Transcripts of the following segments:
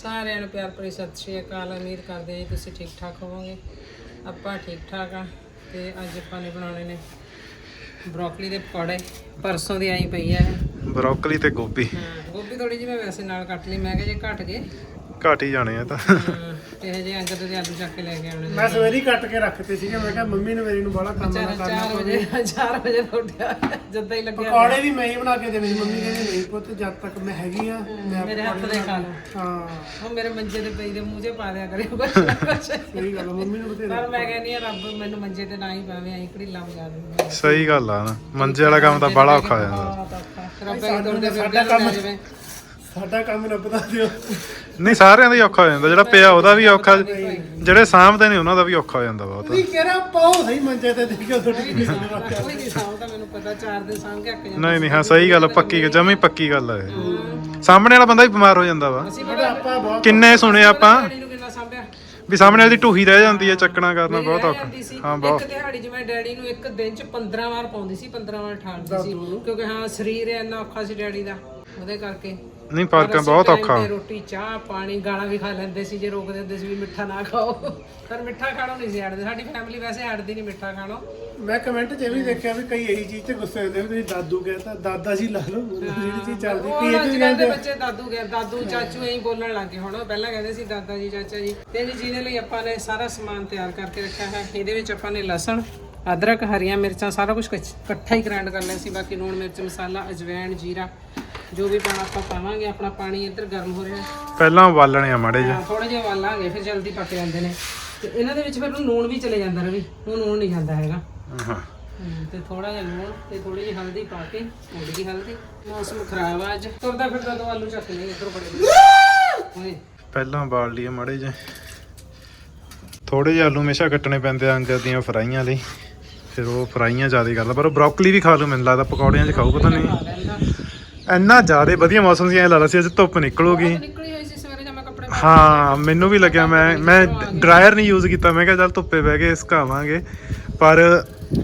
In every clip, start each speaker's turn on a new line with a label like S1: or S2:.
S1: ਸਾਰਿਆਂ ਨੂੰ ਪਿਆਰ ਭਰੀ ਸਤਿ ਸ਼੍ਰੀ ਅਕਾਲ। ਉਮੀਦ ਕਰਦੇ ਹਾਂ ਜੀ ਤੁਸੀਂ ਠੀਕ ਠਾਕ ਹੋਵੋਗੇ। ਆਪਾਂ ਠੀਕ ਠਾਕ ਆ ਤੇ ਅੱਜ ਆਪਾਂ ਨੇ ਬਣਾਉਣੇ ਨੇ ਬਰੋਕਲੀ ਦੇ ਪਕੌੜੇ। ਪਰਸੋਂ ਦੀ ਆਈ ਪਈ ਆ। ਇਹ।
S2: ਬਰੋਕਲੀ ਤੇ ਗੋਭੀ।
S1: ਹਾਂ ਗੋਭੀ ਥੋੜੀ ਜਿਹੀ ਮੈਂ ਵੈਸੇ ਨਾਲ ਕੱਟ ਲਈ। ਮੈਂ ਕਿਹਾ ਜੇ ਘਟ ਗਏ।
S2: ਘੱਟ ਹੀ ਜਾਣੇ ਆ ਤਾਂ।
S1: ਹਾਂ, ਤੇ ਹਜੇ ਅੰਕਲ ਦੇ ਆਲੂ ਚੱਕ ਕੇ ਲੈ ਕੇ ਆਉਣੇ ਨੇ।
S3: ਮੈਂ ਸਵੇਰੀ ਕੱਟ ਕੇ ਰੱਖਤੇ ਸੀਗੇ ਮੈਂ ਕਿਹਾ ਮੰਮੀ ਨੂੰ ਮੇਰੀ ਨੂੰ ਬੜਾ ਕੰਮ ਨਾ
S1: ਚਾਰ
S3: ਕਰਨਾ
S1: ਚਾਰ ਵਜੇ 4 ਵਜੇ ਉੱਠਿਆ ਜਦਾਂ ਹੀ ਲੱਗਿਆ।
S3: ਪਕੌੜੇ ਵੀ ਮੈਂ ਹੀ ਬਣਾ ਕੇ ਦੇਣੇ ਸੀ ਮੰਮੀ ਕਹਿੰਦੀ ਨਹੀਂ ਪੁੱਤ ਜਦ ਤੱਕ ਮੈਂ ਹੈਗੀ ਆ ਮੈਂ
S1: ਮੇਰੇ ਹੱਥ ਦੇ ਖਾ ਲਓ।
S3: ਹਾਂ।
S1: ਉਹ ਮੇਰੇ ਮੰਜੇ ਤੇ ਪਈ ਦੇ ਮੂੰਹ 'ਚ ਪਾ ਦਿਆ ਕਰਿਓ ਕੁਛ ਨਾ ਕੁਛ
S3: ਸਹੀ ਗੱਲ ਆ, ਮੰਮੀ ਨੂੰ ਬਥੇਰਾ
S1: ਪਰ ਮੈਂ ਕਹਿੰਦੀ ਆ ਰੱਬ ਮੈਨੂੰ ਮੰਜੇ ਤੇ ਨਾ ਹੀ ਪਾਵੇ ਐਂ ਘੜੀਲਾ ਵਜਾ ਦੂੰਗਾ
S2: ਸਹੀ ਗੱਲ ਆ ਨਾ। ਮੰਜੇ ਵਾਲਾ ਕੰਮ ਤਾਂ ਬੜਾ ਔਖਾ ਹੋ ਜਾਂਦਾ
S1: ਬਹੁਤ ਔਖਾ। ਰੱਬ ਇਹ ਤੁਰਦੇ ਫਿਰਦੇ ਨੂੰ ਲੈ ਜਾਵੇ।
S3: ਸਾਡਾ ਕੰਮ ਰੱਬ ਦਾ ਦਿਓ।
S2: ਨਹੀਂ ਸਾਰਿਆਂ ਦਾ ਹੀ ਔਖਾ ਹੋ ਜਾਂਦਾ। ਜਿਹੜਾ ਪਿਆ ਉਹਦਾ ਵੀ ਔਖਾ। ਜਿਹੜੇ ਸਾਂਭਦੇ ਨੇ ਉਹਨਾਂ ਦਾ ਵੀ ਔਖਾ ਹੋ ਜਾਂਦਾ ਬਹੁਤ।
S3: ਤੁਸੀਂ ਕਿਹੜਾ ਪਾਓ ਸਹੀ ਮੰਜੇ ਤੇ ਦੇਖਿਓ ਤੁਹਾਡੀ
S1: ਕੋਈ ਨਹੀਂ ਸਾਂਭਦਾ ਮੈਨੂੰ ਪਤਾ ਚਾਰ ਦਿਨ ਸਾਂਭ ਕੇ ਅੱਕ ਜਾਂਦਾ
S2: ਨਹੀਂ ਨਹੀਂ ਹਾਂ ਸਹੀ ਗੱਲ ਪੱਕੀ ਜਮੀ ਪੱਕੀ ਗੱਲ ਇਹ। ਸਾਹਮਣੇ ਵਾਲਾ ਬੰਦਾ ਵੀ ਬਿਮਾਰ ਹੋ ਜਾਂਦਾ ਵਾ। ਕਿੰਨੇ ਸੁਣੇ ਆਪਾਂ? ਵੀ ਸਾਹਮਣੇ ਵਾਲੀ ਢੂਹੀ ਰਹਿ ਜਾਂਦੀ ਹੈ ਚੱਕਣਾ ਕਰਨਾ ਬਹੁਤ ਔਖਾ। ਹਾਂ ਬਹੁਤ
S1: ਇੱਕ ਦਿਹਾੜੀ ਮੈਂ ਡੈਡੀ ਨੂੰ ਇੱਕ ਦਿਨ 'ਚ 15 ਵਾਰ ਪਾਉਂਦੀ ਸੀ 15 ਵਾਰ ਠਾਲਦੀ ਸੀ। ਕਿਉਂਕਿ ਹਾਂ ਸਰੀਰ ਇੰਨਾ ਔਖਾ ਸੀ ਡੈਡੀ ਦਾ। ਉਹਦੇ ਕਰਕੇ।
S2: ਨਹੀਂ
S1: ਅਸੀਂ
S2: ਬਹੁਤ
S1: time
S2: ਔਖਾ।
S1: ਤੇ ਰੋਟੀ ਚਾਹ ਪਾਣੀ ਗਾਲਾਂ ਵੀ ਖਾ ਲੈਂਦੇ ਸੀ ਜੇ ਰੋਕਦੇ ਹੁੰਦੇ ਸੀ ਵੀ ਮਿੱਠਾ ਨਾ ਖਾਓ। ਪਰ ਮਿੱਠਾ ਖਾਣੋਂ ਨਹੀਂ ਸੀ ਹਟਦੇ। ਸਾਡੀ ਫੈਮਿਲੀ ਵੈਸੇ ਹਟਦੀ ਨਹੀਂ ਮਿੱਠਾ ਖਾਣੋਂ।
S3: ਮੈਂ ਕਮੈਂਟ 'ਚ ਇਹ ਵੀ ਦੇਖਿਆ ਵੀ ਕਈ ਇਹੀ ਚੀਜ਼ ਤੇ ਗੁੱਸੇ ਹੁੰਦੇ ਵੀ ਤੁਸੀਂ ਦਾਦੂ ਕਹਿੰਦਾ ਦਾਦਾ ਜੀ ਲਾ ਲਓ ਜਿਹੜੀ ਚੀਜ਼ ਚੱਲਦੀ ਪਈ ਇਹ
S1: ਦੇ
S3: ਕਹਿੰਦੇ
S1: ਬੱਚੇ ਦਾਦੂ ਗਏ ਦਾਦੂ ਚਾਚੂ ਐਂ ਬੋਲਣ ਲੱਗੇ ਹੁਣ। ਪਹਿਲਾਂ ਕਹਿੰਦੇ ਸੀ ਦਾਦਾ ਜੀ ਚਾਚਾ ਜੀ। ਤੇ ਜੀ ਜਿਹਦੇ ਲਈ ਆਪਾਂ ਨੇ ਸਾਰਾ ਸਮਾਨ ਤਿਆਰ ਕਰਕੇ ਰੱਖਿਆ ਹੈ ਇਹਦੇ ਵਿੱਚ ਆਪਾਂ ਨੇ ਲਸਣ ਅਦਰਕ ਹਰੀਆਂ ਮਿਰਚਾਂ ਸਾਰਾ ਕੁਝ ਇਕੱਠਾ ਹੀ ਗ੍ਰਾਈਂਡ ਕਰ ਲਿਆ ਸੀ। ਬਾਕੀ ਲੂਣ ਮਿਰਚ ਮਸਾਲਾ ਅਜਵਾਇਣ ਜੀਰਾ। ਜੋ ਵੀ ਪਾਣਾ ਆਪਾਂ ਪਾਵਾਂਗੇ ਆਪਣਾ ਪਾਣੀ ਇੱਧਰ ਗਰਮ ਹੋ ਰਿਹਾ।
S2: ਪਹਿਲਾਂ ਉਬਾਲਣੇ ਆ ਮਾੜੇ ਜਿਹੇ।
S1: ਥੋੜੇ ਜਿਹਾ ਉਬਾਲਾਂਗੇ ਫਿਰ ਜਲਦੀ ਪੱਕ ਜਾਂਦੇ ਨੇ। ਤੇ ਇਹਨਾਂ ਦੇ ਵਿੱਚ ਫਿਰ ਲੂਣ ਵੀ ਚਲੇ ਜਾਂਦਾ ਰਵੀ ਉਹ ਲੂਣ ਨਹੀਂ ਜਾਂਦਾ ਹੈਗਾ।
S2: ਹਾਂ।
S1: ਤੇ ਥੋੜਾ ਜਿਹਾ ਲੂਣ ਤੇ ਥੋੜੀ ਜਿਹੀ ਹਲਦੀ ਪਾ ਕੇ ਥੋੜੀ ਜਿਹੀ ਹਲਦੀ। ਮੌਸਮ ਖਰਾਬ ਆ ਅੱਜ। ਤੁਰਦਾ ਫਿਰਦਾ ਦੋ ਆਲੂ ਚੱਕ ਲਈ ਇੱਧਰ ਬੜੇ
S2: ਪਹਿਲਾਂ ਉਬਾਲ ਲਈਏ ਮਾੜੇ ਜਿਹੇ। ਥੋੜੇ ਜਿਹੇ ਆਲੂ ਹਮੇਸ਼ਾ ਕੱਟਣੇ ਪੈਂਦੇ ਆ ਅੰਗਦ ਦੀਆਂ ਫਰਾਈਆਂ ਲਈ। ਫਿਰ ਉਹ ਫਰਾਈਆਂ ਜ਼ਿਆਦਾ ਕਰਦਾ ਪਰ ਬਰੋਕਲੀ ਵੀ ਖਾ ਲੂ ਮੈਨੂੰ ਲੱਗਦਾ ਪਕੌੜਿਆਂ 'ਚ ਖਾਊ ਪਤਾ ਨਹੀਂ। ਇੰਨਾ ਜ਼ਿਆਦਾ ਵਧੀਆ ਮੌਸਮ ਸੀ ਐ ਲੱਗਦਾ ਸੀ ਅੱਜ ਧੁੱਪ ਨਿਕਲੂਗੀ।
S1: ਨਿਕਲੀ ਹੋਈ ਸੀ ਸਵੇਰੇ
S2: ਹਾਂ ਮੈਨੂੰ ਵੀ ਲੱਗਿਆ ਮੈਂ ਮੈਂ ਡਰਾਇਰ ਨਹੀਂ ਯੂਜ਼ ਕੀਤਾ ਮੈਂ ਕਿਹਾ ਚੱਲ ਧੁੱਪੇ ਬਹਿ ਕੇ ਸੁਕਾਵਾਂਗੇ। ਪਰ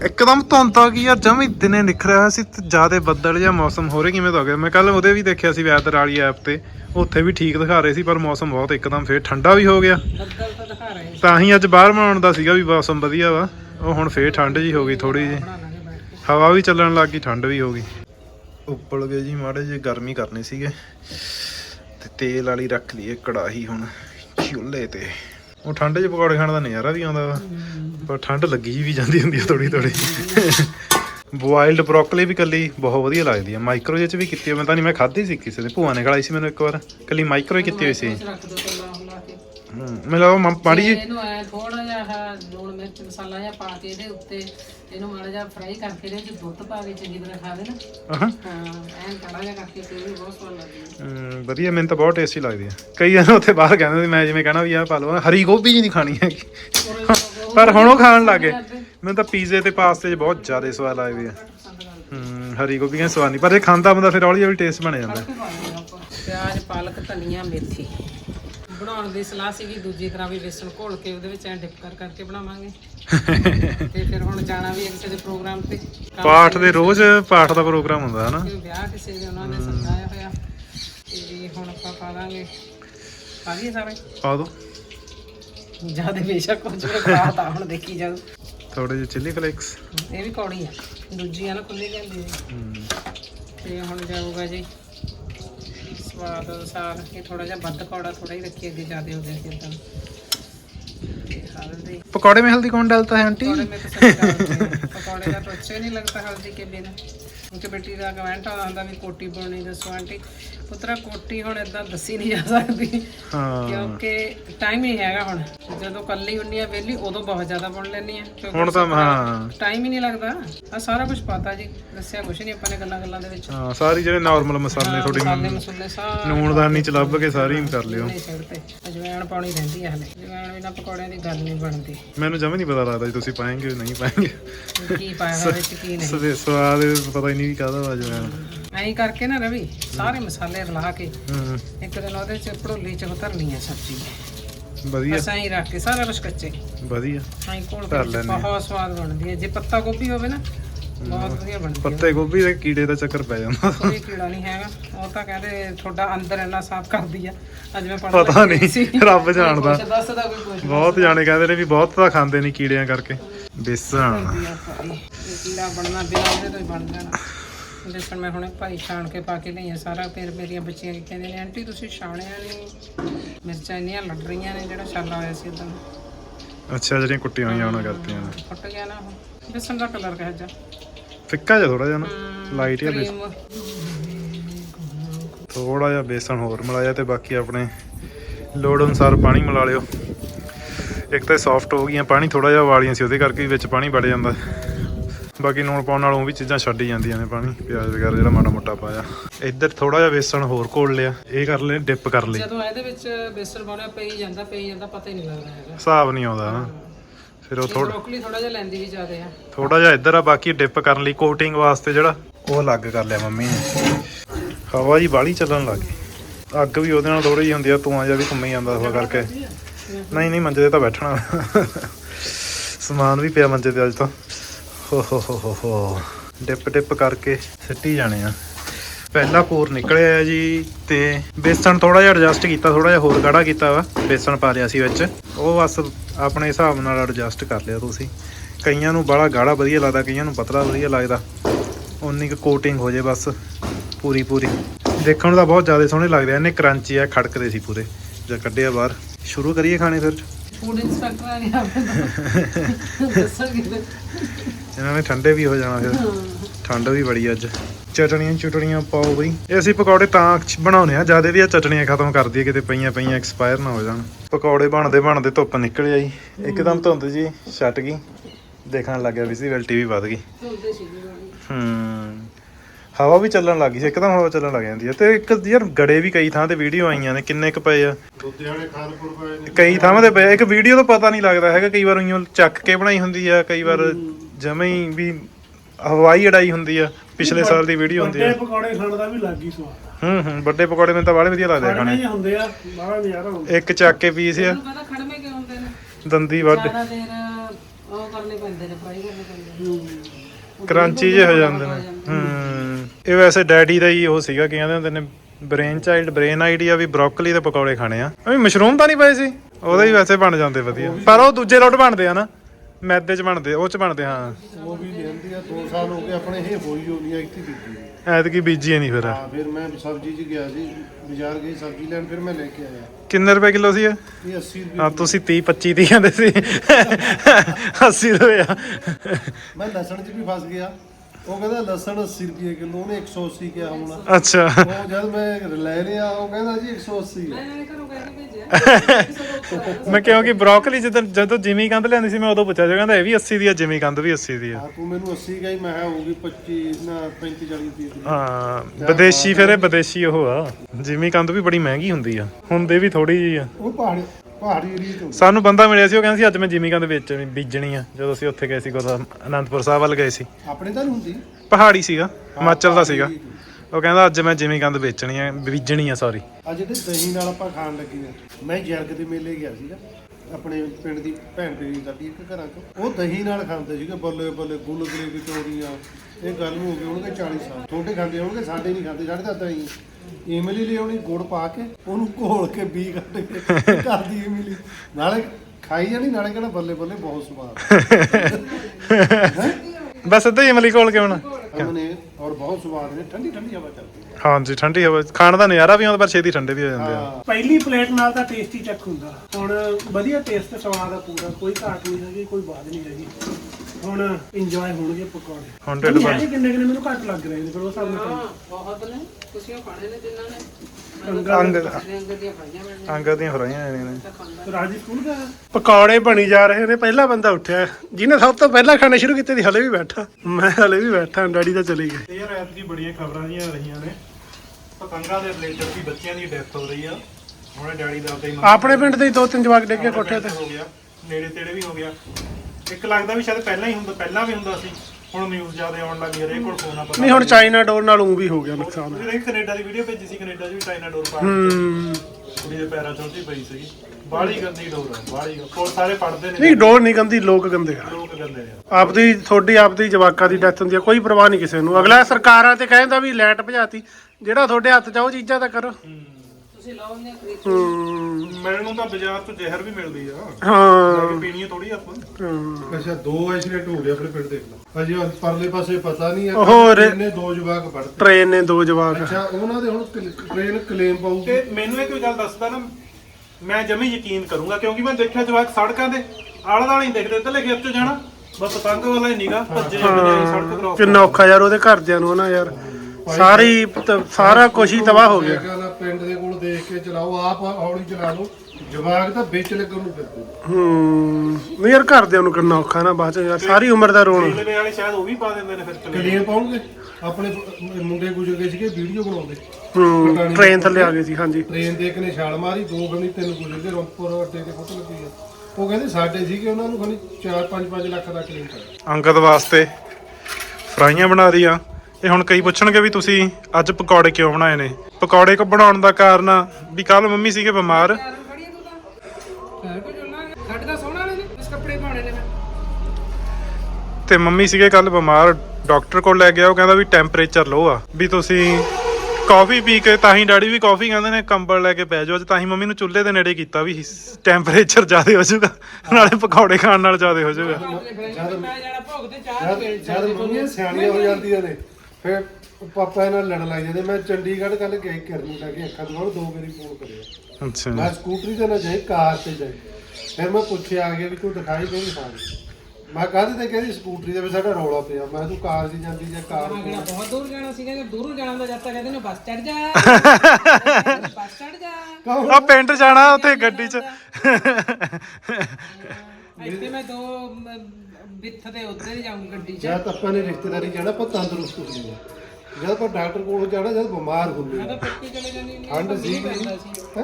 S2: ਇੱਕਦਮ ਧੁੰਦ ਆ ਗਈ ਯਾਰ ਜਮੀ ਦਿਨੇ ਨਿਖਰਿਆ ਹੋਇਆ ਸੀ ਤੇ ਜ਼ਿਆਦਾ ਬੱਦਲ ਜਿਹਾ ਮੌਸਮ ਹੋ ਰਿਹਾ ਕਿਵੇਂ ਦਾ ਹੋ ਗਿਆ। ਮੈਂ ਕੱਲ ਉਹਦੇ ਵੀ ਦੇਖਿਆ ਸੀ ਵੈਦਰ ਵਾਲੀ ਐਪ ਤੇ ਉੱਥੇ ਵੀ ਠੀਕ ਦਿਖਾ ਰਹੇ ਸੀ ਪਰ ਮੌਸਮ ਬਹੁਤ ਇੱਕਦਮ ਫੇਰ ਠੰਡਾ ਵੀ ਹੋ ਗਿਆ।
S1: ਬੱਦਲ ਤਾਂ ਦਿਖਾ ਰਹੇ ਸੀ।
S2: ਤਾਂ ਹੀ ਅੱਜ ਬਾਹਰ ਬਣਾਉਣ ਦਾ ਸੀਗਾ ਵੀ ਮੌਸਮ ਵਧੀਆ ਵਾ ਉਹ ਹੁਣ ਫੇਰ ਠੰਡ ਜੀ ਹੋ ਗਈ ਥੋੜੀ ਜੀ
S1: ਬਣਾ ਲਾਂਗੇ ਬੈਠ ਕੇ।
S2: ਹਵਾ ਵੀ ਚੱਲਣ ਲੱਗ ਗਈ ਠੰਡ ਵੀ ਹੋ ਗਈ। ਉੱਪਲ ਗਏ ਜੀ ਮਾੜੇ ਜੇ ਗਰਮੀ ਕਰਨੀ ਸੀਗੇ। ਤੇ ਤੇਲ ਵਾਲੀ ਰੱਖ ਲਈਏ ਕੜਾਹੀ ਹੁਣ, ਚੁੱਲ੍ਹੇ ਤੇ। ਉਹ ਠੰਡੇ 'ਚ ਪਕੌੜੇ ਖਾਣ ਦਾ ਨਜ਼ਾਰਾ ਵੀ ਆਉਂਦਾ ਵਾ। ਪਰ ਠੰਡ ਲੱਗੀ ਵੀ ਜਾਂਦੀ ਹੁੰਦੀ ਆ ਥੋੜੀ ਥੋੜੀ ਬੋਇਲਡ ਬ੍ਰੋਕਲੀ ਵੀ ਕੱਲੀ ਬਹੁਤ ਵਧੀਆ ਲੱਗਦੀ ਆ। ਮਾਈਕਰੋ ਚ ਵੀ ਕੀਤੀ ਆ, ਮੈਂ ਤਾਂ ਨਹੀਂ, ਮੈਂ ਖਾਧੀ ਸੀ ਕਿਸੇ ਦੇ ਭੂਆ ਨੇ ਖਲਾਈ ਸੀ ਮੈਨੂੰ ਇੱਕ ਵਾਰ। ਕੱਲੀ ਮਾਈਕਰੋ ਹੀ ਕੀਤੀ ਹੋਈ ਸੀ। ਮੈਨੂੰ ਲੱਗਾ ਮਾ- ਮਾੜੀ ਜੀ
S1: ਇਹਨੂੰ ਐ ਥੋੜਾ ਜਿਹਾ ਆਹ ਲੂਣ ਮਿਰਚ ਮਸਾਲਾ ਜਿਹਾ ਪਾ ਕੇ ਇਹਦੇ ਉੱਤੇ ਇਹਨੂੰ ਮਾੜਾ ਜਿਹਾ ਫਰਾਈ ਕਰਕੇ ਇਹਦੇ ਵਿੱਚ ਦੁੱਧ ਪਾ ਕੇ ਚੰਗੀ ਤਰ੍ਹਾਂ ਖਾ ਦੇਣਾ
S2: ਹਾਂ
S1: ਹਾਂ ਐਨ ਕੜਾ ਜਿਹਾ ਕਰਕੇ ਫਿਰ ਵੀ ਬਹੁਤ ਸਵਾਦ ਲੱਗਦੀ ਹੈ
S2: ਵਧੀਆ ਮੈਨੂੰ ਤਾਂ ਬਹੁਤ ਟੇਸਟੀ ਲੱਗਦੀ ਆ। ਕਈ ਜਣ ਉੱਥੇ ਬਾਹਰ ਕਹਿੰਦੇ ਸੀ ਮੈਂ ਜਿਵੇਂ ਕਹਿਣਾ ਵੀ ਆਹ ਪਾ ਲਓ ਹਰੀ ਗੋਭੀ ਜੀ ਨਹੀਂ ਖਾਣੀ ਹੈਗੀ। ਪਰ ਹੁਣ ਉਹ ਖਾਣ ਲੱਗੇ ਮੈਨੂੰ ਤਾਂ ਪੀਜ਼ੇ ਤੇ ਪਾਸਤੇ 'ਚ ਬਹੁਤ ਜ਼ਿਆਦਾ ਸਵਾਦ ਲੱਗਦੇ
S1: ਪਸੰਦ ਕਰਦੇ
S2: ਹਮ, ਹਰੀ ਗੋਭੀ ਕਹਿੰਦੇ ਸਵਾਦ ਨਹੀਂ ਪਰ ਇਹ ਖਾਂਦਾ ਬੰਦਾ ਫਿਰ ਹੌਲੀ ਹੌਲੀ ਟੇਸਟ ਬਣ ਜਾਂਦਾ।
S1: ਪਿਆਜ਼ ਪਾਲਕ ਧਨੀਆ ਮੇਥੀ। ਬਣਾਉਣ ਦੀ ਸਲਾਹ ਸੀਗੀ ਦੂਜੀ ਤਰ੍ਹਾਂ ਵੀ ਬੇਸਣ ਘੋਲ ਕੇ ਉਹਦੇ ਵਿੱਚ ਐ ਡਿਪ ਕਰ ਕਰਕੇ ਬਣਾਵਾਂਗੇ। ਤੇ ਫਿਰ ਹੁਣ ਜਾਣਾ ਵੀ ਹੈ ਕਿਸੇ ਦੇ ਪ੍ਰੋਗਰਾਮ ਤੇ। ਕੰਮ
S2: ਪਾਠ ਦੇ ਰੋਜ਼ ਪਾਠ ਦਾ ਪ੍ਰੋਗਰਾਮ ਹੁੰਦਾ ਹਨਾ?
S1: ਕੋਈ ਵਿਆਹ ਕਿਸੇ ਦੇ ਉਹਨਾਂ ਨੇ ਸੱਦਾਇਆ ਹੋਇਆ। ਤੇ ਹੁਣ ਆਪਾਂ ਪਾ ਦਾਂਗੇ ਪਾ ਦਈਏ ਸਾਰੇ?
S2: ਪਾ ਦੋ।
S1: ਜ਼ਿਆਦਾ ਬੇਸ਼ੱਕ ਹੋ ਜਾਵੇ ਖਾਤਾ ਹੁਣ ਦੇਖੀ ਜਾਓ
S2: ਥੋੜੇ ਜਿਹੇ ਚਿੱਲੀ ਫਲੇਕਸ
S1: ਇਹ ਵੀ ਕੌੜੀ ਆ। ਦੂਜੀ ਆ ਨਾ ਖੁੱਲੀ ਜਾਂਦੀ ਹੈ। ਤੇ ਹੁਣ ਜਾਊਗਾ ਜੀ। ਸਵਾਦ ਅਨੁਸਾਰ ਇਹ ਥੋੜਾ ਜਿਹਾ ਵੱਧ ਕੌੜਾ ਥੋੜਾ ਹੀ ਰੱਖੀ ਅੱਗੇ ਜ਼ਿਆਦਾ ਹੋ ਗਿਆ ਸੀ ਤਾਂ हल्दी
S2: पकौड़े में हल्दी कौन डालता है आंटी
S1: पकौड़े में तो सभी डालते हैं पकौड़े का तो अच्छा ही नहीं लगता हल्दी के बिना उनके बेटी ਦਾ ਕਮੈਂਟ ਆਉਂਦਾ ਹੁੰਦਾ ਵੀ ਕੋਟੀ ਪਾਉਣੀ ਦੱਸੋ ਆਂਟੀ ਪੁੱਤਰਾ ਕੋਟੀ ਹੁਣ ਇਦਾਂ ਦੱਸੀ ਨਹੀਂ ਜਾ ਸਕਦੀ।
S2: ਹਾਂ।
S1: ਕਿਉਂਕਿ ਟਾਈਮ ਹੀ ਨਹੀਂ ਹੈਗਾ ਹੁਣ। ਜਦੋਂ ਕੱਲੀ ਹੁੰਨੀ ਆ ਵੇਲੀ ਉਦੋਂ ਬਹੁਤ ਜ਼ਿਆਦਾ ਬੁਣ ਲੈਣੀ ਆ।
S2: ਹੁਣ ਤਾਂ ਹਾਂ।
S1: ਟਾਈਮ ਹੀ ਨਹੀਂ ਲੱਗਦਾ। ਆ ਸਾਰਾ ਕੁਝ ਪਤਾ ਜੀ। ਦੱਸਿਆ ਕੁਝ ਨਹੀਂ ਆਪਾਂ ਨੇ ਗੱਲਾਂ ਗੱਲਾਂ ਦੇ ਵਿੱਚ।
S2: ਹਾਂ ਸਾਰੀ ਜਿਹੜੇ ਨਾਰਮਲ ਮਸਾਲੇ ਥੋੜੀ
S1: ਮਸਾਲੇ ਮਸੂਲੇ ਸਾਰੇ
S2: ਨੂਣਦਾਨੀ ਚ ਲੱਭ ਕੇ ਸਾਰੀ ਹੀ ਕਰ ਲਿਓ।
S1: ਅਜਵਾਇਣ ਪਾਉਣੀ ਰਹਿੰਦੀ ਆ ਹਲੇ। ਅਜਵਾਇਣ ਬਿਨਾਂ ਪਕੌੜਿਆਂ ਦੀ ਗੱਲ ਨਹੀਂ ਬਣਦੀ।
S2: ਮੈਨੂੰ ਜਮੇ ਨਹੀਂ ਪਤਾ ਲੱਗਦਾ ਜੀ ਤੁਸੀਂ ਪਾਏਂਗੇ ਨਹੀਂ ਪਾਏਂਗੇ।
S1: ਕੀ ਪਾਇਆ ਵਿੱਚ ਕੀ ਨਹੀਂ।
S2: ਸਵੇ ਸਵਾਦ ਪਤਾ ਹੀ ਨਹੀਂ ਕਾਹਦਾ ਵਾ ਜਵੈਣ।
S1: ਐਂ ਕਰਕੇ ਨਾ ਰਵੀ ਸਾਰੇ ਮਸਾਲੇ ਰਲਾ ਕੇ
S2: ਹੂੰ।
S1: ਇੱਕ ਦਿਨ ਉਹਦੇ ਚ ਭੜੋਲੀ ਚ ਉਤਰਨੀ ਆ ਸਬਜ਼ੀ।
S2: ਵਧੀਆ।
S1: ਬਸ ਐਂ ਰੱਖ ਕੇ ਸਾਰਾ ਕੁਝ ਕੱਚੇ।
S2: ਵਧੀਆ।
S1: ਐਂ ਕੋਲ
S2: ਧਰ
S1: ਕੇ
S2: ਲੈਂਦੇ।
S1: ਬਹੁਤ ਸਵਾਦ ਬਣਦੀ ਹੈ ਜੇ ਪੱਤਾ ਗੋਭੀ ਹੋਵੇ ਨਾ ਬਹੁਤ ਵਧੀਆ ਬਣਦੀ ਹੈ
S2: ਪੱਤੇ ਗੋਭੀ ਦੇ ਕੀੜੇ ਦਾ ਚੱਕਰ ਪੈ ਜਾਂਦਾ।
S1: ਕੋਈ ਕੀੜਾ ਨਹੀਂ ਹੈਗਾ। ਉਹ ਤਾਂ ਕਹਿੰਦੇ ਤੁਹਾਡਾ ਅੰਦਰ ਇੰਨਾ ਸਾਫ਼ ਕਰਦੀ ਆ। ਅੱਜ ਮੈਂ ਪੜ੍ਹ
S2: ਪਤਾ
S1: ਲੱਗੀ
S2: ਨਹੀਂ,
S1: ਸੀ।
S2: ਰੱਬ ਜਾਣਦਾ।
S1: ਕੁਛ ਦੱਸਦਾ ਕੋਈ ਕੁਛ
S2: ਬਹੁਤ ਜਾਣੇ ਕਹਿੰਦੇ ਨੇ ਵੀ ਬਹੁਤ ਤਾਂ ਖਾਂਦੇ ਨਹੀਂ ਕੀੜਿਆਂ ਕਰਕੇ। ਬੇਸਣ।
S1: ਇਹ ਕੀੜਾ ਬਣਨਾ ਬਿਨਾਂ ਉਹਦੇ ਤੋਂ ਹੀ ਬਣ ਜਾਣਾ। ਜਿਸਨ ਮੈਂ ਹੁਣੇ ਭਾਈ ਛਾਣ ਕੇ ਪਾ ਕੇ ਲਈ ਆ ਸਾਰਾ ਫਿਰ ਮੇਰੀਆਂ ਬੱਚੀਆਂ ਕਹਿੰਦੇ ਨੇ ਆਂਟੀ ਤੁਸੀਂ ਛਾਣਿਆ ਨਹੀਂ। ਮਿਰਚਾਂ ਇੰਨੀਆਂ ਲੱਗ ਰਹੀਆਂ ਨੇ ਜਿਹੜਾ ਛਾਲਾ ਹੋਇਆ ਸੀ ਉਦੋਂ
S2: ਅੱਛਾ ਜਿਹੜੀਆਂ ਕੁੱਟੀਆਂ ਹੋਈਆਂ ਉਹਨਾਂ ਕਰਤੀਆਂ ਨੇ।
S1: ਫੁੱਟ ਗਿਆ ਨਾ ਉਹ। ਬੇਸਣ ਦਾ ਕਲਰ ਕਿਹੋ ਜਿਹਾ?
S2: ਫਿੱਕਾ ਜਿਹਾ ਥੋੜਾ ਜਿਹਾ ਨਾ ਲਾਈਟ ਜਿਹਾ
S1: ਕਰੀਮ।
S2: ਥੋੜਾ ਜਿਹਾ ਬੇਸਣ ਹੋਰ ਮਿਲਾਇਆ ਤੇ ਬਾਕੀ ਆਪਣੇ ਲੋੜ ਅਨੁਸਾਰ ਪਾਣੀ ਮਿਲਾ ਲਿਓ। ਇੱਕ ਤਾਂ ਸੌਫਟ ਹੋ ਗਈਆਂ ਪਾਣੀ ਥੋੜਾ ਜਿਹਾ ਵਾਲੀਆਂ ਸੀ ਉਹਦੇ ਕਰਕੇ ਵਿੱਚ ਪਾਣੀ ਵੜ ਜਾਂਦਾ। ਬਾਕੀ ਨੂਣ ਪਾਉਣ ਨਾਲੋਂ ਵੀ ਚੀਜ਼ਾਂ ਛੱਡ ਹੀ ਜਾਂਦੀਆਂ ਨੇ ਪਾਣੀ ਪਿਆਜ਼ ਵਗੈਰਾ ਜਿਹੜਾ ਮਾੜਾ ਮੋਟਾ ਪਾਇਆ। ਇੱਧਰ ਥੋੜਾ ਜਿਹਾ ਬੇਸਣ ਹੋਰ ਘੋਲ ਲਿਆ ਇਹ ਕਰ ਲੈ ਡਿਪ ਕਰ ਲਈ
S1: ਜਦੋਂ ਇਹਦੇ ਵਿੱਚ ਬੇਸਣ ਪਾਉਣਾ ਪਈ ਜਾਂਦਾ ਪਈ ਜਾਂਦਾ ਪਤਾ ਹੀ ਨਹੀਂ ਲੱਗਦਾ ਹੈਗਾ।
S2: ਹਿਸਾਬ ਨਹੀਂ ਆਉਂਦਾ ਨਾ। ਫਿਰ ਉਹ ਥੋੜਾ
S1: ਬ੍ਰੋਕਲੀ ਥੋੜਾ ਜਿਹਾ ਲੈਂਦੀ ਵੀ ਜ਼ਿਆਦਾ ਆ।
S2: ਥੋੜਾ ਜਿਹਾ ਇੱਧਰ ਆ ਬਾਕੀ ਡਿਪ ਕਰਨ ਲਈ ਕੋਟਿੰਗ ਵਾਸਤੇ ਜਿਹੜਾ ਉਹ ਅਲੱਗ ਕਰ ਲਿਆ ਮੰਮੀ ਨੇ। ਹਵਾ ਜੀ ਬਾਲੀ ਚੱਲਣ ਲੱਗ ਗਈ। ਅੱਗ ਵੀ ਉਹਦੇ ਨਾਲ ਥੋੜੀ ਜਿਹੀ ਹੁੰਦੀ ਆ ਧੂਆਂ ਜਿਹਾ ਵੀ ਘੁੰਮੀ ਜਾਂਦਾ ਹਵਾ ਕਰਕੇ। ਨਹੀਂ ਨਹੀਂ ਮੰਜੇ ਤੇ ਤਾਂ ਬੈਠਣਾ। ਸਮਾਨ ਵੀ ਪਿਆ ਮੰਜੇ ਤੇ ਅੱਜ ਤਾਂ। ਹੋ ਹੋ ਹੋ ਹੋ ਹੋ। ਡਿਪ ਡਿਪ ਕਰਕੇ ਸਿੱਟੀ ਜਾਣੇ ਆ। ਪਹਿਲਾ ਕੋਰ ਨਿਕਲਿਆ ਜੀ ਤੇ ਬੇਸਣ ਥੋੜਾ ਜਿਹਾ ਐਡਜਸਟ ਕੀਤਾ ਥੋੜਾ ਜਿਹਾ ਹੋਰ ਗਾੜਾ ਕੀਤਾ ਵਾ। ਬੇਸਣ ਪਾ ਲਿਆ ਸੀ ਵਿੱਚ। ਉਹ ਬਸ ਆਪਣੇ ਹਿਸਾਬ ਨਾਲ ਐਡਜਸਟ ਕਰ ਲਿਆ ਤੁਸੀਂ। ਕਈਆਂ ਨੂੰ ਬੜਾ ਗਾੜਾ ਵਧੀਆ ਲੱਗਦਾ, ਕਈਆਂ ਨੂੰ ਪਤਲਾ ਵਧੀਆ ਲੱਗਦਾ। ਉਨੀ ਕੁ ਕੋਟਿੰਗ ਹੋ ਜੇ ਬਸ, ਪੂਰੀ ਪੂਰੀ। ਦੇਖਣ ਨੂੰ ਤਾਂ ਬਹੁਤ ਜ਼ਿਆਦਾ ਸੋਹਣੇ ਲੱਗਦੇ ਆ। ਇਹਨੇ ਕਰੰਚੀ ਆ, ਖੜਕਦੇ ਸੀ ਪੂਰੇ। ਜਦ ਕੱਢਿਆ ਬਾਹਰ। ਸ਼ੁਰੂ ਕਰੀਏ ਖਾਣੇ ਫਿਰ।
S1: ਫੂਡ ਇੰਸਪੈਕਟਰ ਆ ਗਿਆ
S2: ਇਹਨਾਂ ਨੇ ਠੰਡੇ ਵੀ ਹੋ ਜਾਣਾ ਫਿਰ। ਠੰਡ ਵੀ ਬੜੀ ਅੱਜ। ਚਟਣੀਆਂ ਚਟਣੀਆਂ ਪਾਓ ਬਈ। ਇਹ ਅਸੀਂ ਪਕੌੜੇ ਤਾਂ ਬਣਾਉਨੇ ਆ ਜ਼ਿਆਦਾ ਵੀ ਆ ਚਟਣੀਆਂ ਖਤਮ ਕਰ ਦਈਏ ਕਿਤੇ ਪਈਆਂ ਪਈਆਂ ਐਕਸਪਾਇਰ ਨਾ ਹੋ ਜਾਣ। ਪਕੌੜੇ ਬਣਦੇ ਬਣਦੇ ਧੁੱਪ ਨਿਕਲ ਆਈ। ਇੱਕਦਮ ਧੁੰਦ ਜੀ ਛੱਟ ਗਈ। ਦੇਖਣ ਲੱਗਿਆ ਵਿਜ਼ੀਬਿਲਟੀ ਵੀ ਵੱਧ ਗਈ। ਹੂੰ। ਹਵਾ ਵੀ ਚੱਲਣ ਲੱਗੀ ਸੀ ਇੱਕਦਮ ਹਵਾ ਚੱਲਣ ਲੱਗ ਜਾਂਦੀ ਹੈ ਤੇ ਇੱਕ ਯਾਰ ਗੜੇ ਵੀ ਕਈ ਥਾਂ ਤੇ ਵੀਡੀਓ ਆਈਆਂ ਨੇ ਕਿੰਨੇ ਕ ਪਏ ਆ।
S3: ਲੁਧਿਆਣੇ ਖਾਨਪੁਰ ਪਏ ਨੇ।
S2: ਕਈ ਥਾਵਾਂ ਤੇ ਪਏ ਆ। ਇੱਕ ਵੀਡੀਓ ਤੋਂ ਪਤਾ ਨਹੀਂ ਲੱਗਦਾ ਹੈਗਾ ਕਈ ਵਾਰ ਉਈਓ ਚੱਕ ਕੇ ਬਣਾਈ ਹੁੰਦੀ ਆ ਕਈ ਵਾਰ ਜਮੇ ਹੀ ਵੀ ਹਵਾਈ ਅੜਾਈ ਹੁੰਦੀ ਆ ਪਿਛਲੇ ਸਾਲ ਦੀ ਵੀਡੀਓ ਹੁੰਦੀ ਆ।
S3: ਵੱਡੇ ਪਕੌੜੇ ਖਾਣ ਦਾ ਵੀ ਲੱਗ ਹੀ ਸਵਾਦ।
S2: ਹੂੰ ਹੂੰ ਵੱਡੇ ਪਕੌੜੇ ਮੈਨੂੰ ਤਾਂ ਬਾਹਲੇ ਵਧੀਆ ਲੱਗਦੇ ਆ
S3: ਖਾਣੇ
S2: ਖਾਣੇ।
S3: ਜਿਹੇ ਹੁੰਦੇ ਆ ਬੜਾ ਨਜ਼ਾਰਾ ਹੁੰਦਾ।
S2: ਇੱਕ ਚੱਕ ਕੇ ਪੀਸ ਆ।
S1: ਤੁਹਾਨੂੰ ਪਤਾ ਖੜਮੇ ਕਿਉਂ ਹੁੰਦੇ ਨੇ?
S2: ਦੰਦੀ ਵੱਢ।
S1: ਜ਼ਿਆਦਾ ਦੇਰ ਉਹ ਕਰਨੇ ਪੈਂਦੇ ਨੇ ਫਰਾਈ ਕਰਨੇ ਪੈਂਦੇ ਨੇ।
S2: ਕਰੰਚੀ ਜੇ ਹੋ ਜਾਂਦੇ ਨੇ। ਹੂੰ। ਇਹ ਵੈਸੇ ਡੈਡੀ ਦਾ ਹੀ ਉਹ ਸੀਗਾ ਕਿ ਕਹਿੰਦੇ ਹੁੰਦੇ ਨੇ ਬ੍ਰੇਨ ਚਾਈਲਡ ਬ੍ਰੇਨ ਆਈਡੀਆ ਵੀ ਬ੍ਰੋਕਲੀ ਦੇ ਪਕੌੜੇ ਖਾਣੇ ਆ। ਵੀ ਮਸ਼ਰੂਮ ਤਾਂ ਨਹੀਂ ਪਏ ਸੀ? ਉਹਦੇ ਹੀ ਵੈਸੇ ਬਣ ਜਾਂਦੇ ਵਧੀਆ। ਪਰ ਉਹ ਦੂਜੇ ਲੋਟ ਬਣਦੇ ਆ ਨਾ ਮੈਦੇ ਚ ਬਣਦੇ ਉਹ ਚ ਬਣਦੇ ਹਾਂ।
S3: ਉਹ ਵੀ ਲੈਂਦੀ ਆ 2 ਸਾਲ ਹੋ ਗਏ ਆਪਣੇ ਇਹ ਹੋਈ ਹੋਣੀ ਆ ਇੱਥੇ ਬੀਜੀ।
S2: ਐਤਕੀ ਬੀਜੀ ਨਹੀਂ ਫਿਰ।
S3: ਹਾਂ ਫਿਰ ਮੈਂ ਸਬਜ਼ੀ 'ਚ ਗਿਆ ਸੀ ਬਾਜ਼ਾਰ ਗਈ ਸਬਜ਼ੀ ਲੈਣ ਫਿਰ ਮੈਂ ਲੈ ਕੇ ਆਇਆ।
S2: ਕਿੰਨੇ ਰੁਪਏ ਕਿਲੋ ਸੀ ਇਹ?
S3: ਇਹ 80 ਰੁਪਏ
S2: ਹਾਂ ਤੁਸੀਂ 30 25 ਦੀ ਕਹਿੰਦੇ ਸੀ। 80 ਰੁਪਏ। ਆ
S3: ਮੈਂ ਲਸਣ 'ਚ ਵੀ ਫਸ ਗਿਆ। ਉਹ ਕਹਿੰਦਾ ਲਸਣ 80 ਰੁਪਏ ਕਿਲੋ ਉਹਨੇ 180 ਕਿਹਾ ਹੋਣਾ।
S2: ਅੱਛਾ।
S3: ਉਹ ਜਦ ਮੈਂ ਲੈ ਲਿਆ ਉਹ ਕਹਿੰਦਾ ਜੀ 180 ਹੈ।
S1: ਮੈਂ ਘਰੋਂ ਕਹਿ ਕੇ ਭੇਜਿਆ।
S2: ਮੈਂ ਕਿਉਂਕਿ ਬ੍ਰੋਕਲੀ ਜਦੋਂ ਜਦੋਂ ਜਿਮੀ ਕੰਦ ਲਿਆਂਦੀ ਸੀ ਮੈਂ ਉਦੋਂ ਪੁੱਛਿਆ ਸੀ ਕਹਿੰਦਾ ਇਹ ਵੀ 80 ਦੀ ਆ ਜਿਮੀ ਕੰਦ ਵੀ 80 ਦੀ ਆ।
S3: ਆ ਤੂੰ ਮੈਨੂੰ 80 ਕਹੀ ਮੈਂ ਕਿਹਾ ਹੋਊਗੀ 25 ਨਾ 35 40 ਰੁਪਏ ਦੀ।
S2: ਹਾਂ ਵਿਦੇਸ਼ੀ ਫਿਰ ਇਹ ਵਿਦੇਸ਼ੀ ਉਹ ਆ। ਜਿਮੀ ਕੰਦ ਵੀ ਬੜੀ ਮਹਿੰਗੀ ਹੁੰਦੀ ਆ। ਹੁੰਦੇ ਵੀ ਥੋੜੀ ਜੀ ਆ।
S3: ਉਹ ਪਹਾੜੀ ਪਹਾੜੀ ਏਰੀਆ ਤੋਂ
S2: ਸਾਨੂੰ ਬੰਦਾ ਮਿਲਿਆ ਸੀ ਉਹ ਕਹਿੰਦਾ ਸੀ ਅੱਜ ਮੈਂ ਜਿਮੀ ਕੰਦ ਵੇਚਣੀ ਬੀਜਣੀ ਆ ਜਦੋਂ ਅਸੀਂ ਉੱਥੇ ਗਏ ਸੀ ਗੁਰਦਾ ਅਨੰਦਪੁਰ ਸਾਹਿਬ ਵੱਲ ਗਏ ਸੀ।
S3: ਆਪਣੇ ਤਾਂ ਨਹੀਂ ਹੁੰਦੀ?
S2: ਪਹਾੜੀ ਸੀਗਾ ਹਿਮਾਚਲ ਦਾ ਸੀਗਾ। ਉਹ ਕਹਿੰਦਾ ਅੱਜ ਮੈਂ ਜਿਮੀ ਕੰਦ ਵੇਚਣੀ ਆ ਬੀਜਣੀ ਆ ਸੌਰੀ
S3: ਆ ਜਿਹੜੇ ਦਹੀਂ ਨਾਲ ਆਪਾਂ ਖਾਣ ਲੱਗੇ ਆ। ਮੈਂ ਜਰਗ ਦੇ ਮੇਲੇ ਗਿਆ ਸੀਗਾ ਆਪਣੇ ਪਿੰਡ ਦੀ ਭੈਣ ਤੇਰੀ ਸਾਡੀ ਇੱਕ ਘਰਾਂ ਤੋਂ। ਉਹ ਦਹੀਂ ਨਾਲ ਖਾਂਦੇ ਸੀਗੇ ਬੱਲੇ ਬੱਲੇ ਗੁਲਗੁਲੇ ਕਚੌਰੀਆਂ ਇਹ ਗੱਲ ਨੂੰ ਹੋ ਗਏ ਹੋਣਗੇ 40 ਸਾਲ। ਛੋਟੇ ਖਾਂਦੇ ਹੋਣਗੇ ਸਾਡੇ ਨਹੀਂ ਖਾਂਦੇ ਸਾਡੇ ਤਾਂ ਦਹੀਂ ਇਮਲੀ ਲਿਆਉਣੀ ਗੁੜ ਪਾ ਕੇ ਉਹਨੂੰ ਘੋਲ ਕੇ ਬੀ ਕੱਢ ਕੇ ਕਰਦੀ ਇਮਲੀ। ਨਾਲੇ ਖਾਈ ਜਾਣੀ ਨਾਲੇ ਕਹਿੰਦਾ ਬੱਲੇ ਬੱਲੇ ਬਹੁਤ ਸਵਾਦ।
S2: ਬਸ ਇੱਦਾਂ ਹੀ ਇਮਲੀ ਕੋਲ ਕੇ ਹੁਣ।
S3: ਅਮਨੇ ਔਰ ਬਹੁਤ ਸਵਾਦ ਨੇ ਠੰਡੀ ਠੰਡੀ ਹਵਾ ਚੱਲਦੀ ਹੈ।
S2: ਹਾਂਜੀ ਠੰਡੀ ਹਵਾ। ਖਾਣ ਦਾ ਨਜ਼ਾਰਾ ਵੀ ਆਉਂਦਾ ਪਰ ਛੇਤੀ ਠੰਡੇ ਵੀ ਹੋ ਜਾਂਦੇ ਆ।
S3: ਹਾਂ। ਪਹਿਲੀ ਪਲੇਟ ਨਾਲ ਤਾਂ ਟੇਸਟੀ ਚੱਕ ਹੁੰਦਾ। ਹੁਣ ਵਧੀਆ ਟੇਸਟ ਸਵਾਦ ਆ ਪੂਰਾ ਕੋਈ ਘਾਟ ਨਹੀਂ ਹੈਗੀ ਕੋਈ ਬਾਤ ਨਹੀਂ ਹੈਗੀ। ਹੁਣ ਇੰਜੋਏ ਹੋਣਗੇ ਪਕੌੜੇ।
S2: ਹੁਣ ਢਿੱਡ ਭਰ
S3: ਕਿੰਨੇ ਕਿੰਨੇ ਕਿੰਨੇ ਮੈਨੂੰ ਘੱਟ ਲੱਗ ਰਹੇ ਨੇ ਫਿਰ ਉਹ ਨਾਲ
S1: ਹਾਂ ਬਹੁਤ ਨੇ ਤੁਸੀਂ ਉਹ ਖਾਣੇ ਨੇ ਜਿਨ੍ਹਾਂ ਨੇ।
S2: ਅੰਗ
S1: ਅੰਗ ਦੀਆਂ ਖਾਈਆਂ ਮੈਂ
S2: ਅੰਗ ਦੀਆਂ ਫਰਾਈਆਂ ਨੇ।
S1: ਤਾਂ ਖਾਂਦਾ
S3: ਰਾਜੀ ਸਕੂਲ ਦਾ ਪਕੌੜੇ ਬਣੀ ਜਾ ਰਹੇ ਨੇ ਪਹਿਲਾ ਬੰਦਾ ਉੱਠਿਆ। ਜਿਹਨੇ ਸਭ ਤੋਂ ਪਹਿਲਾਂ ਖਾਣੇ ਸ਼ੁਰੂ ਕੀਤੇ ਸੀ ਹਲੇ ਵੀ ਬੈਠਾ। ਮੈਂ ਹਲੇ ਵੀ ਬੈਠਾ ਡੈਡੀ ਤਾਂ ਚਲੇ ਗਏ।
S2: ਯਾਰ ਐਤ ਦੀ ਬੜੀਆਂ ਖਬਰਾਂ ਜੀਆਂ ਰਹੀਆਂ ਨੇ। ਪਤੰਗਾਂ ਦੇ ਰਿਲੇਟਡ ਵੀ ਬੱਚਿਆਂ ਦੀ ਡੈਥ ਹੋ ਰਹੀ ਆ। ਹੁਣ ਡੈਡੀ ਦਾ ਹੀ
S3: ਆਪਣੇ ਪਿੰਡ ਦੇ ਹੀ ਦੋ ਤਿੰਨ ਜਵਾਕ ਡਿੱਗੇ ਕੋਠੇ ਤੇ।
S2: ਹੋ ਗਿਆ ਨੇੜੇ ਤੇੜੇ ਵੀ ਹੋ ਗਿਆ। ਇੱਕ ਲੱਗਦਾ ਵੀ ਸ਼ਾਇਦ ਪਹਿਲਾਂ ਹੀ ਹੁੰਦਾ ਪਹਿਲਾਂ ਵੀ ਹੁੰਦਾ ਸੀ। ਹੁਣ ਨਿਊਜ਼ ਜ਼ਿਆਦਾ ਆਉਣ ਲੱਗੀ ਹਰੇਕ ਕੋਲ ਫੋਨ ਆ ਪਤਾ
S3: ਨਹੀਂ ਹੁਣ ਚਾਈਨਾ ਡੋਰ ਨਾਲ ਉਹ ਵੀ ਹੋ ਗਿਆ ਨੁਕਸਾਨ।
S2: ਤੁਸੀਂ ਦੇਖੀ ਕੈਨੇਡਾ ਦੀ ਵੀਡੀਓ ਭੇਜੀ ਸੀ ਕੈਨੇਡਾ 'ਚ ਵੀ ਚਾਈਨਾ ਡੋਰ ਪਾ
S3: ਹੂੰ।
S4: ਕੁੜੀ ਦੇ ਪੈਰਾਂ ਚੋਂ ਪਈ ਸੀਗੀ। ਬਾਹਲੀ ਗੰਦੀ ਡੋਰ ਹੈ ਬਾਹਲੀ। ਕੋਲ ਸਾਰੇ ਪੜਦੇ ਨੇ।
S5: ਨਹੀਂ ਡੋਰ ਨਹੀਂ ਗੰਦੀ ਲੋਕ ਗੰਦੇ ਆ।
S4: ਲੋਕ ਗੰਦੇ ਨੇ।
S5: ਆਪਦੀ ਤੁਹਾਡੀ ਆਪਦੀ ਜਵਾਕਾਂ ਦੀ ਡੈਥ ਹੁੰਦੀ ਆ ਕੋਈ ਪਰਵਾਹ ਨਹੀਂ ਕਿਸੇ ਨੂੰ। ਅਗਲਾ ਸਰਕਾਰਾਂ ਤੇ ਕਹਿੰਦਾ ਵੀ ਲਾਈਟ ਭਜਾਤੀ ਜਿਹੜਾ ਤੁਹਾਡੇ ਹੱਥ 'ਚ ਆ ਉਹ ਚੀਜ਼ਾਂ ਤਾਂ ਕਰੋ।
S1: ਤੁਸੀਂ ਲਾਓ ਨੇ
S5: ਹੂੰ।
S4: ਮੈਨੂੰ ਨੂੰ ਤਾਂ ਬਾਜ਼ਾਰ ਤੋਂ ਜ਼ਹਿਰ ਵੀ ਮਿਲਦੀ ਆ।
S5: ਹਾਂ।
S4: ਪੀਣੀ ਹੈ ਥੋੜੀ ਆਪਾਂ।
S5: ਹਮ।
S3: ਅੱਛਾ ਦੋ ਐਕਸੀਡੈਂਟ ਹੋ ਗਏ ਆਪਣੇ ਪਿੰਡ ਦੇਖ ਲਓ ਅਜੇ ਉਹ ਪਰਲੇ ਪਾਸੇ ਪਤਾ ਨਹੀਂ ਆ
S5: ਹੋਰ।
S3: ਇਹਨੇ ਦੋ ਜਵਾਕ ਵੜਤੇ
S5: ਟ੍ਰੇਨ ਨੇ ਦੋ ਜਵਾਕ।
S3: ਅੱਛਾ ਉਹਨਾਂ ਦੇ ਹੁਣ ਟ੍ਰੇਨ ਕਲੇਮ ਪਾਊਗੀ।
S4: ਤੇ ਮੈਨੂੰ ਇੱਕ ਗੱਲ ਦੱਸਦਾ ਨਾ ਮੈਂ ਜਮੀ ਯਕੀਨ ਕਰੂੰਗਾ ਕਿਉਂਕਿ ਮੈਂ ਦੇਖਿਆ ਜਵਾਕ ਸੜਕਾਂ ਦੇ ਆਲੇ ਦੁਆਲੇ ਹੀ ਦੇਖਦੇ ਇੱਧਰਲੇ ਖੇਤ ਚੋਂ ਜਾਣਾ। ਬਸ ਪਤੰਗ ਵਾਲਾ ਹੀ ਨੀਗਾ ਭੱਜੇ ਜਾਂਦੇ ਨੇ ਸੜਕ ਕਰਾਸ
S5: ਕਿੰਨਾ ਔਖਾ ਯਾਰ ਉਹਦੇ ਘਰਦਿਆਂ ਨੂੰ ਨਾ ਯਾਰ। ਸਾਰੀ ਸਾਰਾ ਕੁਝ ਹੀ ਤਬਾਹ ਹੋ ਗਿਆ।
S3: ਦੇਖ ਕੇ ਚਲਾਓ ਆਪ ਹੌਲੀ ਚਲਾ ਲਓ। ਜਵਾਕ ਤਾਂ ਵਿੱਚ ਲੱਗਣ ਨੂੰ ਫਿਰਦੇ।
S5: ਹੂੰ ਨਹੀਂ ਯਾਰ ਘਰਦਿਆਂ ਨੂੰ ਕਿੰਨਾ ਔਖਾ ਨਾ ਬਾਅਦ ਚ ਯਾਰ ਸਾਰੀ ਉਮਰ ਦਾ ਰੋਣ।
S4: ਰੇਲਵੇ ਵਾਲੇ ਸ਼ਾਇਦ ਉਹ ਵੀ ਪਾ ਦਿੰਦੇ ਨੇ ਫਿਰ ਚਲੇ
S3: ਪਾਉਣਗੇ? ਆਪਣੇ ਬ- ਮੁੰਡੇ ਗੁਜ਼ਰ ਗਏ ਸੀਗੇ ਵੀਡੀਓ ਬਣਾਉਂਦੇ।
S5: ਹੂੰ ਟ੍ਰੇਨ ਥੱਲੇ ਆ ਗਏ ਸੀ ਹਾਂਜੀ।
S3: ਟ੍ਰੇਨ ਦੇ ਇੱਕ ਨੇ ਛਾਲ ਮਾਰੀ ਦੋ ਖਣੀ ਤਿੰਨ ਗੁਜ਼ਰ ਗਏ ਰੋਪਰ ਅੱਡੇ ਤੇ ਫੋਟੋ ਲੱਗੀ ਆ। ਉਹ ਕਹਿੰਦੇ ਸਾਡੇ ਸੀਗੇ ਉਹਨਾਂ ਨੂੰ ਖਣੀ 4-5 ਲੱਖ ਦਾ ਕਲੇਮ ਕਰਿਆ
S2: ਅੰਗਦ ਵਾਸਤੇ ਫਰਾਈਆਂ ਬਣਾ ਰਹੀਆਂ ਇਹ ਹੁਣ ਕਈ ਪੁੱਛਣਗੇ ਵੀ ਤੁਸੀਂ ਅੱਜ ਪਕੌੜੇ ਕਿਉਂ ਬਣਾਏ ਨੇ? ਪਕੌੜੇ ਕੋ ਬਣਾਉਣ ਦਾ ਕਾਰਨ ਆ ਵੀ ਕੱਲ ਮੰਮੀ ਸੀਗੇ ਬਿਮਾਰ।
S1: ਸਾਡੇ ਤਾਂ ਸੋਹਣਾ ਨੇ ਬਸ ਕੱਪੜੇ ਪਾਉਣੇ ਨੇ
S2: ਤੇ ਮੰਮੀ ਸੀਗੇ ਕੱਲ ਬਿਮਾਰ, ਡਾਕਟਰ ਕੋਲ ਲੈ ਗਿਆ, ਉਹ ਕਹਿੰਦਾ ਵੀ ਟੈਂਪਰੇਚਰ ਲੋ ਆ। ਵੀ ਤੁਸੀਂ ਕਾਫੀ ਪੀ ਕੇ, ਤਾਂ ਹੀ ਡੈਡੀ ਵੀ ਕਾਫੀ ਕਹਿੰਦੇ ਨੇ, ਕੰਬਲ ਲੈ ਕੇ ਪੈ ਜਾਓ ਅੱਜ, ਤਾਂ ਹੀ ਮੰਮੀ ਨੂੰ ਚੁੱਲ੍ਹੇ ਦੇ ਨੇੜੇ ਕੀਤਾ ਵੀ ਟੈਂਪਰੇਚਰ ਜ਼ਿਆਦਾ ਹੋ ਜਾਊਗਾ, ਨਾਲੇ ਪਕੌੜੇ ਖਾਣ ਨਾਲ ਜ਼ਿਆਦਾ ਹੋ ਜਾਊਗਾ।
S3: ਜਦ
S1: ਦੇ
S3: ਜਦ ਹੋ ਜਾਂਦੀਆਂ ਨੇ, ਫਿਰ ਪਾਪਾ ਨਾਲ ਲੜਨ ਲੱਗ ਜਾਂਦੇ। ਮੈਂ ਚੰਡੀਗੜ੍ਹ ਕੱਲ ਗਈ ਕਰਨ ਲੱਗੇ ਅੱਖਾਂ ਤੋਂ ਦੋ ਵਾਰੀ ਫੋਨ ਕਰਿਆ।
S2: ਅੱਛਾ।
S3: ਮੈਂ ਸਕੂਟਰੀ ਤੇ ਨਾ ਜਾਈ ਕਾਰ ਤੇ ਜਾਈ। ਫਿਰ ਮੈਂ ਪੁੱਛਿਆ ਆ ਗਿਆ ਵੀ ਤੂੰ ਦਿਖਾਈ ਕਿਹੜੀ ਸਾਰੀ ਮੈਂ ਕਾਹਦੇ ਤੇ ਕਹਿੰਦੀ ਸਕੂਟਰੀ ਦੇ ਵੀ ਸਾਡਾ ਰੌਲਾ ਪਿਆ। ਮੈਂ ਤੂੰ ਕਾਰ ਦੀ ਜਾਂਦੀ ਜਾਂ ਕਾਰ
S1: ਮੈਂ ਬਹੁਤ ਦੂਰ ਜਾਣਾ ਸੀਗਾ ਜੇ ਦੂਰੋਂ ਜਾਣਾ ਦਾ ਜੱਤਾ ਕਹਿੰਦੇ ਨੇ ਬੱਸ ਚੜ ਜਾ। ਬੱਸ ਚੜ ਜਾ।
S2: ਆ ਪਿੰਡ ਜਾਣਾ ਉੱਥੇ ਗੱਡੀ 'ਚ।
S1: ਇੱਥੇ ਮੈਂ ਦੋ ਬਿੱਥ ਦੇ ਉੱਤੇ ਹੀ ਜਾਊਂ ਗੱਡੀ 'ਚ।
S3: ਜਦ ਆਪਾਂ ਨੇ ਰਿਸ਼ਤੇਦਾਰੀ ਜਾਣਾ ਆਪਾਂ ਤੰਦਰੁਸਤ ਹੁੰਦੇ ਹਾਂ ਜਦ ਆਪਾਂ ਡਾਕਟਰ ਕੋਲ ਜਾਣਾ ਜਦ ਬਿਮਾਰ ਹੁੰਦੇ
S1: ਮੈਂ
S3: ਹਾਂ
S1: ਤਾਂ ਪੱਕੀ ਚਲੇ ਜਾਂਦੀ ਨਹੀਂ
S3: ਠੰਡ ਸੀ। ਹੈ?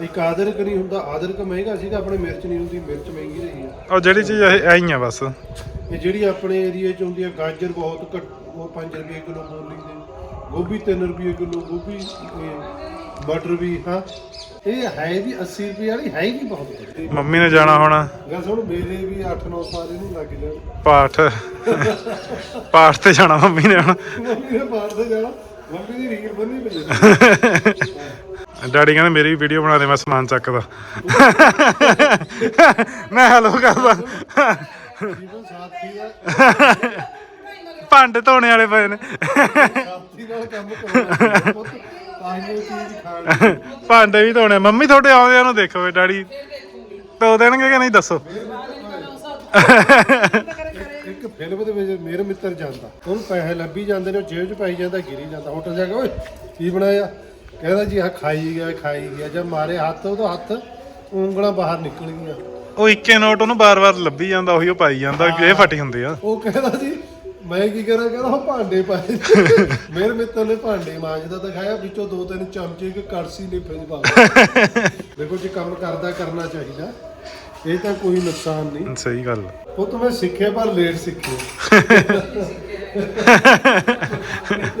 S3: ਇੱਕ ਆਦਰਕ ਨਹੀਂ ਹੁੰਦਾ ਆਦਰਕ ਮਹਿੰਗਾ ਸੀਗਾ ਆਪਣੇ ਮਿਰਚ ਨਹੀਂ ਹੁੰਦੀ ਮਿਰਚ ਮਹਿੰਗੀ ਰਹੀ ਹੈ
S2: ਉਹ ਜਿਹੜੀ ਚੀਜ਼ ਇਹ ਐਂ ਹੀ ਆ ਬਸ।
S3: ਇਹ ਜਿਹੜੀ ਆਪਣੇ ਏਰੀਆ 'ਚ ਹੁੰਦੀ ਹੈ ਗਾਜਰ ਬਹੁਤ ਘੱਟ ਉਹ 5 ਰੁਪਏ ਕਿਲੋ ਬੋਲੀ ਦੇ ਗੋਭੀ 3 ਰੁਪਏ ਕਿਲੋ ਗੋਭੀ ਇਹ ਮਟਰ ਵੀ ਹਾਂ। ਇਹ ਹੈ ਵੀ 80 ਰੁਪਏ ਵਾਲੀ ਹੈ ਹੀ ਬਹੁਤ ਘੱਟ।
S2: ਮੰਮੀ ਨੇ ਜਾਣਾ ਹੁਣ।
S3: ਗੱਲ ਸੁਣ ਮੇਰੇ ਵੀ 8-9 ਸਾਲ ਇਹਨੂੰ ਲੱਗ ਜਾਣ।
S2: ਪਾਠ। ਪਾਠ ਤੇ ਜਾਣਾ ਮੰਮੀ ਨੇ ਹੁਣ।
S3: ਮੰਮੀ ਨੇ ਬਾਹਰ ਤੇ ਜਾਣਾ। ਮੰਮੀ ਦੀ ਰੀਲ ਬੰਨੀ ਪਈ
S2: ਡੈਡੀ ਕਹਿੰਦੇ ਮੇਰੀ ਵੀ ਵੀਡੀਓ ਬਣਾ ਦੇ, ਮੈਂ ਸਮਾਨ ਚੱਕਦਾ। ਮੈਂ ਹੈਲੋ ਕਰਦਾ।
S3: ਜੀਵਨ ਸਾਥੀ ਦਾ
S2: ਭਾਂਡੇ ਧੋਣੇ ਵਾਲੇ ਪਏ ਨੇ।
S3: ਸਾਥੀ ਨਾਲ ਕੰਮ ਕਰਾਉਣਾ ਪੁੱਤ ਤਾਂ ਹੀ ਉਹ ਚੀਜ਼ ਖਾਣ
S2: ਭਾਂਡੇ ਵੀ ਧੋਣੇ ਮੰਮੀ ਤੁਹਾਡੇ ਆਉਂਦਿਆਂ ਨੂੰ ਦੇਖੋ ਵੀ ਡੈਡੀ ਧੋ ਦੇਣਗੇ ਕਿ ਨਹੀਂ, ਦੱਸੋ।
S3: ਇੱਕ ਫਿਲਮ ਦੇ ਵਿੱਚ ਮੇਰੇ ਮਿੱਤਰ ਜਾਂਦਾ। ਉਹਨੂੰ ਪੈਸੇ ਲੱਭੀ ਜਾਂਦੇ ਨੇ, ਉਹ ਜੇਬ 'ਚ ਪਾਈ ਜਾਂਦਾ, ਗਿਰੀ ਜਾਂਦਾ। ਹੋਟਲ ਜਾ ਕੇ, ਓਏ, ਕੀ ਬਣਾਇਆ? ਕਹਿੰਦਾ ਜੀ ਆ ਖਾਈ ਗਿਆ ਖਾਈ ਗਿਆ ਜਦ ਮਾਰੇ ਹੱਥ ਉਹਦਾ ਹੱਥ ਉਂਗਲਾਂ ਬਾਹਰ ਨਿਕਲ ਗਈਆਂ।
S2: ਉਹ ਇੱਕੇ ਨੋਟ ਉਹਨੂੰ ਬਾਰ-ਬਾਰ ਲੱਭੀ ਜਾਂਦਾ ਉਹੀ ਉਹ ਪਾਈ ਜਾਂਦਾ ਕਿ ਇਹ ਫਟੀ ਹੁੰਦੇ ਆ।
S3: ਉਹ ਕਹਿੰਦਾ ਜੀ ਮੈਂ ਕੀ ਕਰਾਂ ਕਹਿੰਦਾ ਉਹ ਭਾਂਡੇ ਪਾਏ ਮੇਰੇ ਮਿੱਤਰ ਨੇ ਭਾਂਡੇ ਮਾਂਜਦਾ ਦਿਖਾਇਆ ਵਿੱਚੋਂ ਦੋ ਤਿੰਨ ਚਮਚੇ ਇੱਕ ਕੜਸੀ ਲਿਫੇ ਚ ਪਾ। ਦੇਖੋ ਜੇ ਕੰਮ ਕਰਦਾ ਕਰਨਾ ਚਾਹੀਦਾ। ਇਹ ਤਾਂ ਕੋਈ ਨੁਕਸਾਨ ਨਹੀਂ।
S2: ਸਹੀ ਗੱਲ।
S3: ਉਹ ਤਾਂ ਮੈਂ ਸਿੱਖਿਆ ਪਰ ਲੇਟ ਸਿੱਖਿਆ।